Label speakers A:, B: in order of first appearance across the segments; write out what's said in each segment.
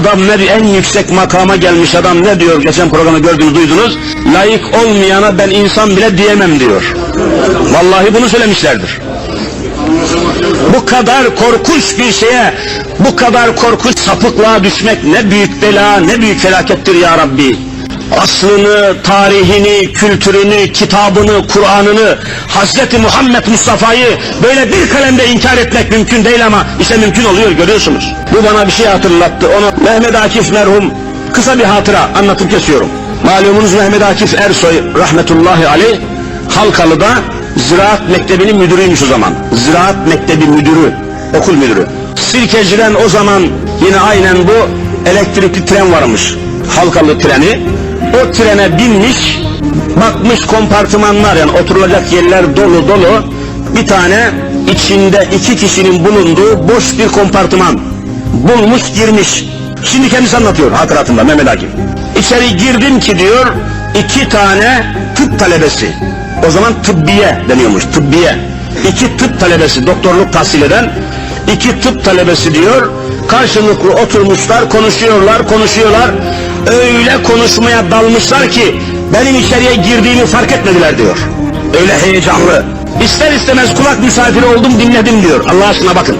A: Adam ne diyor? En yüksek makama gelmiş adam ne diyor? Geçen programı gördünüz, duydunuz. Layık olmayana ben insan bile diyemem diyor. Vallahi bunu söylemişlerdir. Bu kadar korkunç bir şeye, bu kadar korkunç sapıklığa düşmek ne büyük bela, ne büyük felakettir ya Rabbi. Aslını, tarihini, kültürünü, kitabını, Kur'an'ını, Hazreti Muhammed Mustafa'yı böyle bir kalemde inkar etmek mümkün değil ama işte mümkün oluyor görüyorsunuz. Bu bana bir şey hatırlattı. Onu Mehmet Akif merhum kısa bir hatıra anlatıp kesiyorum. Malumunuz Mehmet Akif Ersoy rahmetullahi aleyh Halkalı'da Ziraat Mektebi'nin müdürüymüş o zaman. Ziraat Mektebi müdürü, okul müdürü. Sirkeci'den o zaman yine aynen bu elektrikli tren varmış. Halkalı treni. O trene binmiş, bakmış kompartımanlar yani oturulacak yerler dolu dolu. Bir tane içinde iki kişinin bulunduğu boş bir kompartıman. Bulmuş girmiş. Şimdi kendisi anlatıyor hatıratında Mehmet Akif. İçeri girdim ki diyor iki tane tıp talebesi. O zaman tıbbiye deniyormuş tıbbiye. İki tıp talebesi doktorluk tahsil eden iki tıp talebesi diyor karşılıklı oturmuşlar konuşuyorlar konuşuyorlar öyle konuşmaya dalmışlar ki benim içeriye girdiğimi fark etmediler diyor. Öyle heyecanlı. İster istemez kulak misafiri oldum dinledim diyor. Allah aşkına bakın.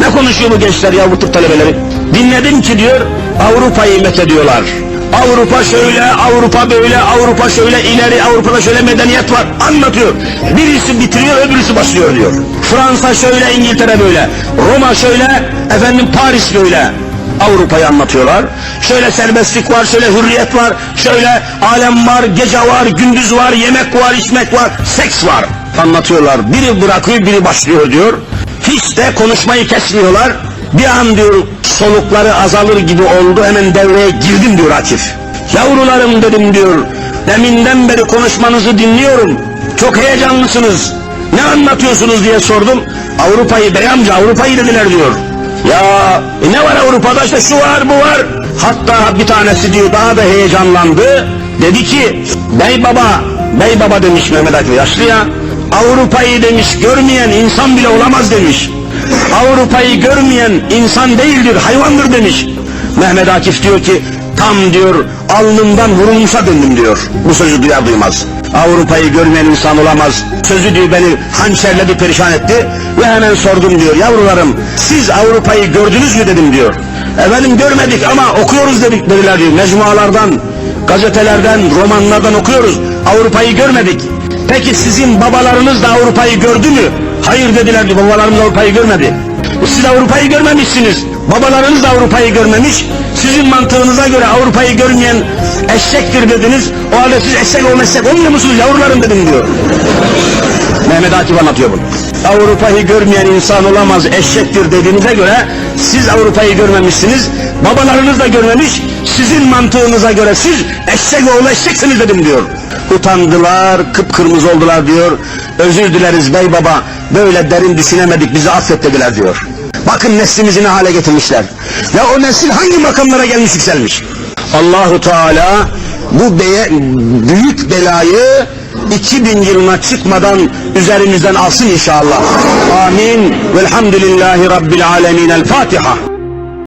A: Ne konuşuyor bu gençler ya bu tıp talebeleri? Dinledim ki diyor Avrupa'yı methediyorlar. Avrupa şöyle, Avrupa böyle, Avrupa şöyle ileri, Avrupa'da şöyle medeniyet var anlatıyor. Birisi bitiriyor, öbürüsü başlıyor diyor. Fransa şöyle, İngiltere böyle, Roma şöyle, efendim Paris böyle. Avrupa'yı anlatıyorlar. Şöyle serbestlik var, şöyle hürriyet var, şöyle alem var, gece var, gündüz var, yemek var, içmek var, seks var. Anlatıyorlar. Biri bırakıyor, biri başlıyor diyor. Hiç de konuşmayı kesmiyorlar. Bir an diyor solukları azalır gibi oldu hemen devreye girdim diyor Akif. Yavrularım dedim diyor. Deminden beri konuşmanızı dinliyorum. Çok heyecanlısınız. Ne anlatıyorsunuz diye sordum. Avrupa'yı bey amca Avrupa'yı dediler diyor. Ya e ne var Avrupa'da işte şu var bu var. Hatta bir tanesi diyor daha da heyecanlandı. Dedi ki bey baba bey baba demiş Mehmet Akif yaşlı ya. Avrupa'yı demiş görmeyen insan bile olamaz demiş. Avrupa'yı görmeyen insan değildir, hayvandır demiş. Mehmet Akif diyor ki, tam diyor alnımdan vurulmuşa döndüm diyor. Bu sözü duyar duymaz. Avrupa'yı görmeyen insan olamaz. Sözü diyor beni hançerledi, perişan etti. Ve hemen sordum diyor, yavrularım siz Avrupa'yı gördünüz mü dedim diyor. Efendim görmedik ama okuyoruz dedik dediler diyor. Mecmualardan, gazetelerden, romanlardan okuyoruz. Avrupa'yı görmedik. Peki sizin babalarınız da Avrupa'yı gördü mü? Hayır dediler diyor, babalarımız Avrupa'yı görmedi. Siz Avrupa'yı görmemişsiniz. Babalarınız da Avrupa'yı görmemiş. Sizin mantığınıza göre Avrupa'yı görmeyen eşektir dediniz. O halde siz eşek olma eşek olmuyor musunuz yavrularım dedim diyor. Mehmet Akif anlatıyor bunu. Avrupa'yı görmeyen insan olamaz eşektir dediğinize göre siz Avrupa'yı görmemişsiniz. Babalarınız da görmemiş. Sizin mantığınıza göre siz eşek oğlu eşeksiniz dedim diyor. Utandılar, kıpkırmızı oldular diyor. Özür dileriz bey baba, böyle derin düşünemedik, bizi affet dediler diyor. Bakın neslimizi ne hale getirmişler. Ya o nesil hangi makamlara gelmiş yükselmiş? Allahu Teala bu beye, büyük belayı 2000 yılına çıkmadan üzerimizden alsın inşallah. Amin. Velhamdülillahi Rabbil alemin. El Fatiha.